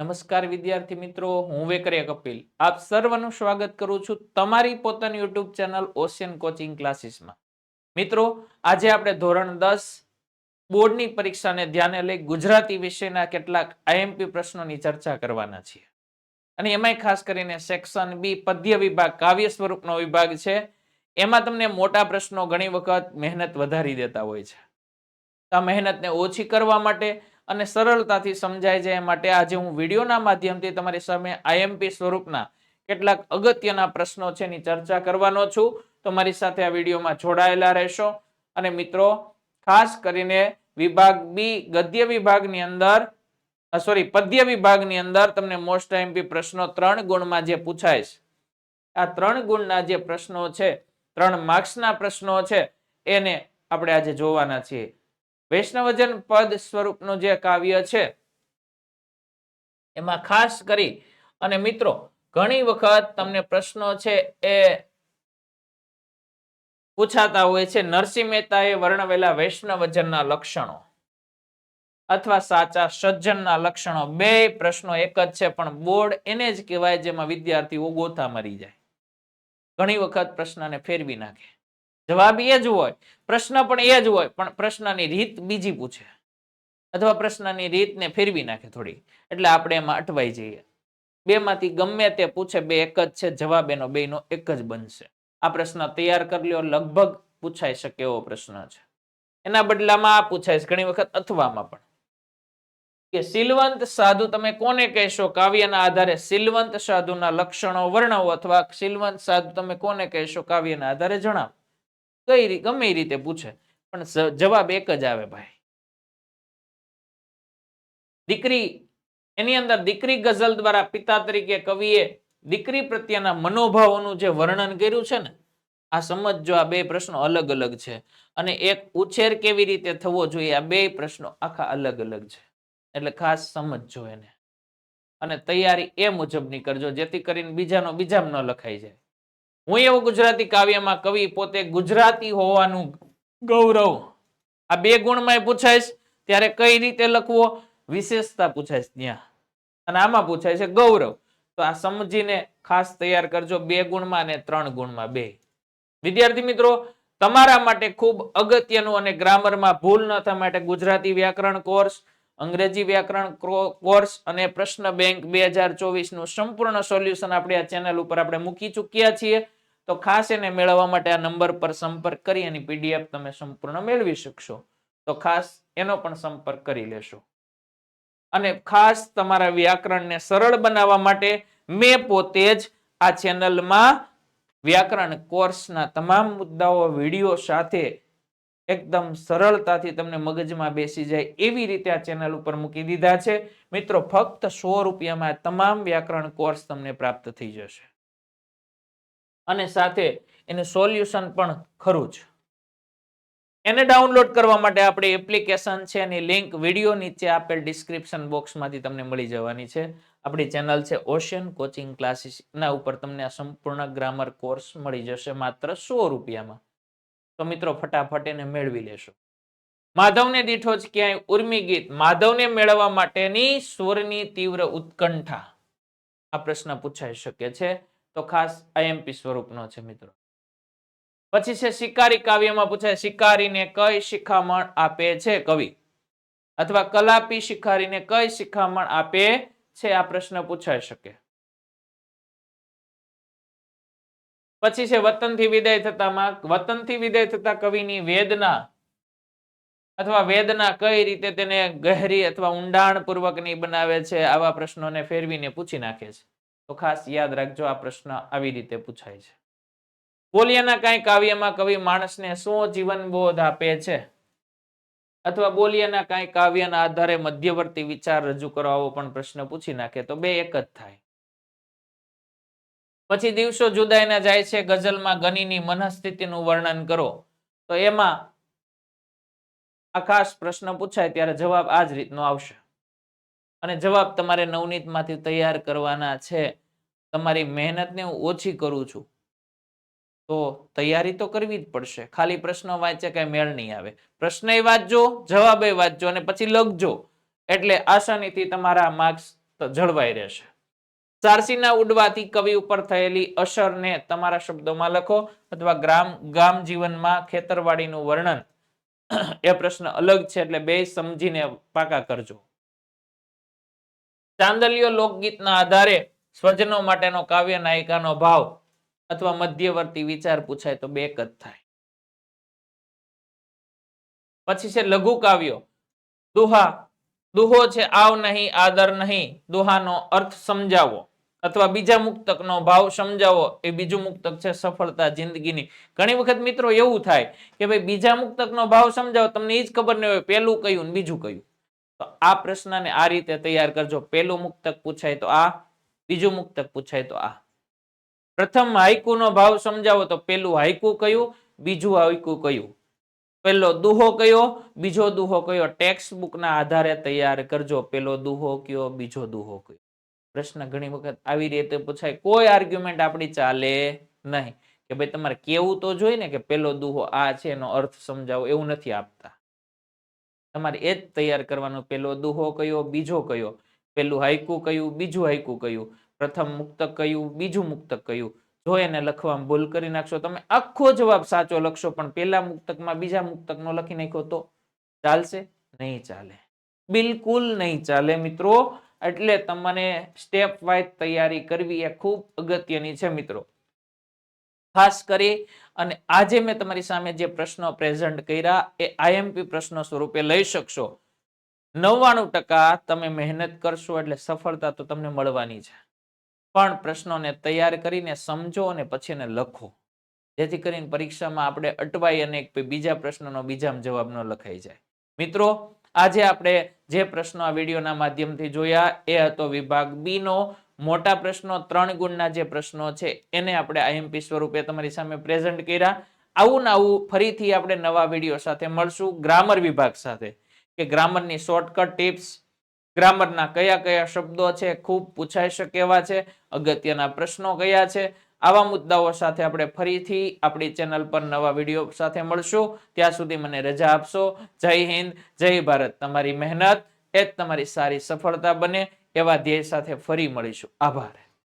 નમસ્કાર વિદ્યાર્થી મિત્રો, હું વેકરે કપિલ. આપ સર્વનું સ્વાગત કરું છું તમારી પોતાની યુટ્યુબ ચેનલ ઓશિયન કોચિંગ ક્લાસીસમાં. મિત્રો, આજે આપણે ધોરણ દસ બોર્ડની પરીક્ષાને ધ્યાને લઈ ગુજરાતી વિષયના કેટલાક આઈએમપી પ્રશ્નોની ચર્ચા કરવાના છીએ. અને એમાંય ખાસ કરીને સેક્શન બી પદ્ય વિભાગ, કાવ્ય સ્વરૂપનો વિભાગ છે. એમાં તમને મોટા પ્રશ્નો ઘણી વખત મહેનત વધારી દેતા હોય છે. આ મહેનતને ઓછી કરવા માટે અને સરળતાથી સમજાય જાય એ માટે આજે હું વિડીયોના માધ્યમથી તમારી સામે આઈએમપી સ્વરૂપના કેટલાક અગત્યના પ્રશ્નો છે એની ચર્ચા કરવાનો છું. તો મારી સાથે આ વિડીયોમાં જોડાયેલા રહેશો. અને મિત્રો, ખાસ કરીને વિભાગ બી, ગદ્ય વિભાગની અંદર સોરી પદ્ય વિભાગની અંદર તમને મોસ્ટ આઈએમપી પ્રશ્નો ત્રણ ગુણમાં જે પૂછાય છે. આ ત્રણ ગુણના જે પ્રશ્નો છે, ત્રણ માર્ક્સના પ્રશ્નો છે, એને આપણે આજે જોવાના છીએ. વૈષ્ણવજન પદ સ્વરૂપનું જે કાવ્ય છે, એમાં ખાસ કરી અને મિત્રો, ઘણી વખત તમને પ્રશ્નો છે એ પૂછાતા હોય છે, નરસિંહ મહેતાએ વર્ણવેલા વૈષ્ણવજનના લક્ષણો અથવા સાચા સજ્જનના લક્ષણો. બે પ્રશ્નો એક જ છે, પણ બોર્ડ એને જ કહેવાય જેમાં વિદ્યાર્થીઓ ગોથા મરી જાય. ઘણી વખત પ્રશ્નને ફેરવી નાખે. જવાબ એ જ હોય. પ્રશ્ન પણ એ જ હોય, પણ પ્રશ્નની રીત બીજી પૂછે. અથવા પ્રશ્નની રીતને ફેરવી નાખે થોડી. એટલે આપણે એમાં અટવાઈ જઈએ. બેમાંથી ગમે તે પૂછે, બે એક જ છે, જવાબ એનો બેનો એક જ બનશે. આ પ્રશ્ન તૈયાર કરી લ્યો, લગભગ પૂછાઈ શકે એવો પ્રશ્ન છે. એના બદલામાં આ પૂછાય છે ઘણી વખત અથવામાં પણ. કે સિલવંત સાધુ, તમે કોને કહેશો? કાવ્યના આધારે સિલવંત સાધુના લક્ષણો વર્ણવો અથવા સિલવંત સાધુ, તમે કોને કહેશો? કાવ્યના આધારે જણાવો. કઈ ગમે રીતે પૂછે. પણ જવાબ એક જ આવે ભાઈ. દીકરી, એની અંદર દીકરી ગઝલ દ્વારા પિતા તરીકે કવિએ દીકરી પ્રત્યેના મનોભાવોનું જે વર્ણન કર્યું છે ને, આ સમજજો, આ બે પ્રશ્નો અલગ અલગ છે. અને એક ઉછેર કેવી રીતે થવો જોઈએ, આ બે પ્રશ્નો આખા અલગ અલગ છે. એટલે ખાસ સમજજો એને. અને તૈયારી એ મુજબની કરજો, જેથી કરીને બીજાનો બીજામાં ન લખાઈ જાય. હું એવો ગુજરાતી કાવ્યમાં કવિ પોતે ગુજરાતી હોવાનું ગૌરવ. આ બે ગુણમાં પૂછાય ત્યારે કઈ રીતે લખવો? વિશેષતા પૂછાય ત્યાં. અને આમાં પૂછાય છે ગૌરવ. તો આ સમજીને ખાસ તૈયાર કરજો બે ગુણમાં અને ત્રણ ગુણમાં બે. વિદ્યાર્થી મિત્રો, તમારા માટે ખૂબ અગત્યનું અને ગ્રામરમાં ભૂલ ન થવા માટે ગુજરાતી વ્યાકરણ કોર્સ, અંગ્રેજી વ્યાકરણ ક્રો- કોર્સ અને પ્રશ્ન બેંક બે નું સંપૂર્ણ સોલ્યુશન આપણે આ ચેનલ ઉપર આપણે મૂકી ચૂક્યા છીએ. તો ખાસ એને મેળવવા માટે આ નંબર પર સંપર્ક કરી એની પીડીએફ તમે સંપૂર્ણ મેળવી શકશો. તો ખાસ એનો પણ સંપર્ક કરી લેશો. અને ખાસ તમારા વ્યાકરણને સરળ બનાવવા માટે મેં પોતે જ આ ચેનલમાં વ્યાકરણ કોર્સના તમામ મુદ્દાઓ, વીડિયો સાથે એકદમ સરળતાથી તમને મગજમાં બેસી જાય એવી રીતે આ ચેનલ ઉપર મૂકી દીધા છે. મિત્રો, ફક્ત સો રૂપિયામાં તમામ વ્યાકરણ કોર્સ તમને પ્રાપ્ત થઈ જશે. અને સાથે એને સોલ્યુશન પણ ખરું જ. એને ડાઉનલોડ કરવા માટે આપણી એપ્લિકેશન છે એની લિંક વીડિયો નીચે આપેલ ડિસ્ક્રિપ્શન બોક્સમાંથી તમને મળી જવાની છે. આપણી ચેનલ છે ઓશિયન કોચિંગ ક્લાસીસ. એના ઉપર તમને આ સંપૂર્ણ ગ્રામર કોર્સ મળી જશે માત્ર સો રૂપિયામાં. તો મિત્રો ફટાફટ એને મેળવી લેશો. માધવને દીઠો જ ક્યાંય ઉર્મી ગીત માધવને મેળવવા માટેની સ્વરની તીવ્ર ઉત્કંઠા આ પ્રશ્ન પૂછાઈ શકે છે. તો ખાસ આઈએમપી સ્વરૂપનો છે, મિત્રો. પછી છે, શિકારી કાવ્યમાં પૂછાય, શિકારીને કઈ શિખામણ આપે છે, કવિ? અથવા કલાપી શિકારીને કઈ શિખામણ આપે છે, આ પ્રશ્ન પૂછાઈ શકે. પછી છે, વતનથી વિદાય થતામાં વતનથી વિદાય થતા કવિની વેદના અથવા વેદના કઈ રીતે તેને ગહેરી અથવા ઊંડાણ પૂર્વકની બનાવે છે, આવા પ્રશ્નોને ફેરવીને પૂછી નાખે છે. તો ખાસ યાદ રાખજો, આ પ્રશ્ન આવી રીતે પૂછાય છે. બોલિયાના કઈ કાવ્યમાં કવિ માણસને શું જીવન બોધ આપે છે? અથવા બોલિયાના કઈ કાવ્યના આધારે મધ્યવર્તી વિચાર રજૂ કરો પણ પ્રશ્ન પૂછી નાખે, તો બે એક જ થાય. પછી દિવસો જુદાઈના જાય છે, ગઝલમાં ગનીની મનસ્થિતિનું વર્ણન કરો. તો એમાં આ ખાસ પ્રશ્ન પૂછાય, ત્યારે જવાબ આ જ રીતનો આવશે. અને જવાબ તમારે નવનીતમાંથી તૈયાર કરવાના છે. તમારી મહેનતને હું ઓછી કરું છું. તો તૈયારી તો કરવી જ પડશે. ખાલી પ્રશ્ન વાંચે કઈ મેળ નહીં આવે. પ્રશ્ન વાંચજો, જવાબ વાંચજો અને પછી લખજો. એટલે આસાનીથી તમારા માર્ક્સ જળવાઈ રહેશે. સારસીના ઉડવાથી કવિ ઉપર થયેલી અસરને તમારા શબ્દોમાં લખો અથવા ગ્રામ, ગામ જીવનમાં ખેતરવાડીનું વર્ણન. એ પ્રશ્ન અલગ છે એટલે બે સમજીને પાકા કરજો. ચાંદલિયો લોકગીતના આધારે સ્વજનો માટેનો કાવ્ય નાયિકાનો ભાવ અથવા મધ્યવર્તી વિચાર પૂછાય તો બે જ થાય. પછી છે લઘુ કાવ્યો. દુહા, દુહો છે આવ નહીં, આદર નહીં, દુહાનો અર્થ સમજાવો અથવા બીજા મુક્તકનો ભાવ સમજાવો એ બીજું મુક્તક છે સફળતા જિંદગીની. ઘણી વખત મિત્રો એવું થાય કે ભાઈ બીજા મુક્તકનો ભાવ સમજાવો, તમને એ જ ખબર નહીં હોય, પેલું કયું બીજું કયું. તો આ પ્રશ્નને આ રીતે તૈયાર કરજો. પહેલું મુક્તક પૂછાય તો આ, બીજું મુક્તક પૂછાય તો આ. પ્રથમ હાઈકુનો ભાવ સમજાવો તો પેલું હાઈકુ કયું, બીજું હાઈકુ કયું? પેલો દુહો કયો, બીજો દુહો કયો? ટેક્સ્ટ બુકના આધારે તૈયાર કરજો. પેલો દુહો કયો, બીજો દુહો કયો? પ્રશ્ન ઘણી વખત આવી રીતે પૂછાય. કોઈ આર્ગ્યુમેન્ટ આપણી ચાલે નહીં. કે ભાઈ તમારે કેવું તો જોઈએ ને કે પેલો દુહો આ છે, એનો અર્થ સમજાવો. એવું નથી આપતા. તમારે એ જ તૈયાર કરવાનો પેલો દુહો કયો, બીજો કયો? પેલું હાઈકુ કયું, બીજું હાઈકુ કયું? પ્રથમ મુક્તક કયું, બીજું મુક્તક કયું? જો એને લખવામાં ભૂલ કરી નાખશો, તમે આખો જવાબ સાચો લખશો, પણ પેલા મુક્તકમાં બીજા મુક્તકનો લખી નાખ્યો તો ચાલશે? નહીં ચાલે. બિલકુલ નહીં ચાલે મિત્રો. એટલે તમને સ્ટેપ વાઇઝ તૈયારી કરવી એ ખૂબ અગત્યની છે મિત્રો. ખાસ કરી અને આજે મેં તમારી સામે જે પ્રશ્નો પ્રેઝન્ટ કર્યા એ આઈએમપી પ્રશ્નો સ્વરૂપે લઈ શકશો. નવ્વાણું ટકા તમે મહેનત કરશો એટલે સફળતા તો તમને મળવાની છે. પણ પ્રશ્નોને તૈયાર કરીને સમજો અને પછી એને લખો. જેથી કરીને પરીક્ષામાં આપણે અટવાઈ અને બીજા પ્રશ્નનો બીજામાં જવાબ ન લખાઈ જાય. મિત્રો, આજે આપણે જે પ્રશ્નો આ વિડીયોના માધ્યમથી જોયા એ હતો વિભાગ બી નો મોટા પ્રશ્નો, ત્રણ ગુણના જે પ્રશ્નો છે, એને આપણે આઈએમપી સ્વરૂપે તમારી સામે પ્રેઝન્ટ કર્યા. આવું ને આવું ફરીથી આપણે નવા વીડિયો સાથે મળશું. ગ્રામર વિભાગ સાથે. કે ગ્રામરની શોર્ટકટ ટિપ્સ ગ્રામરના કયા કયા શબ્દો છે, ખૂબ પૂછાઈ શકે એવા છે, અગત્યના પ્રશ્નો કયા છે, આવા મુદ્દાઓ સાથે આપણે ફરીથી આપણી ચેનલ પર નવા વીડિયો સાથે મળશું. ત્યાં સુધી મને રજા આપશો. જય હિન્દ, જય ભારત. તમારી મહેનત, એ જ તમારી સારી સફળતા બને. એવા ધ્યેય સાથે ફરી મળીશું. આભાર.